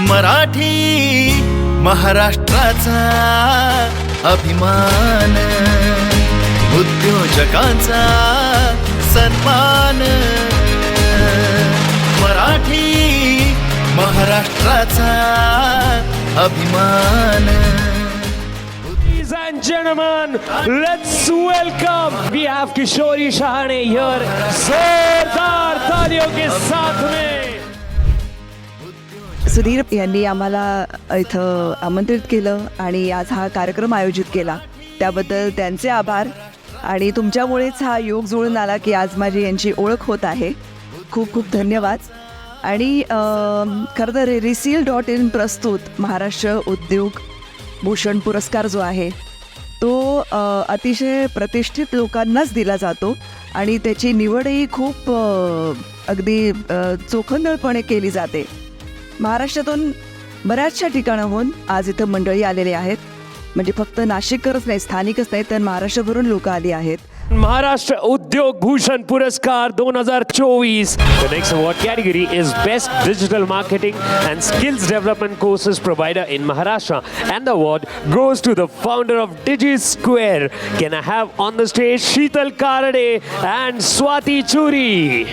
मराठी महाराष्ट्राचा अभिमान उद्योजकांचा सन्मान मराठी महाराष्ट्राचा अभिमान Ladies and gentlemen, let's welcome. We have Kishori Shahane here. जोरदार तालियों के साथ में सुधीर यांनी आम्हाला इथं आमंत्रित केलं आणि आज हा कार्यक्रम आयोजित केला. त्याबद्दल त्यांचे आभार आणि तुमच्यामुळेच हा योग जुळून आला की आज माझी यांची ओळख होत आहे. खूप खूप धन्यवाद. आणि खरं तर रिसील डॉट इन प्रस्तुत महाराष्ट्र उद्योग भूषण पुरस्कार जो आहे तो अतिशय प्रतिष्ठित लोकांनाच दिला जातो आणि त्याची निवडही खूप अगदी चोखंदळपणे केली जाते. महाराष्ट्रातून बऱ्याचशा ठिकाणाहून आज इथं मंडळी आलेले आहेत. म्हणजे फक्त नाशिककरच नाही स्थानिकच नाही तर महाराष्ट्रभरून लोक आली आहेत. महाराष्ट्र उद्योग भूषण पुरस्कार दोन हजार चोवीस. Next category is best digital marketing and skills development courses provider in Maharashtra and award goes to the founder of Digi Square can I have on the stage Sheetal Karde and Swati Churi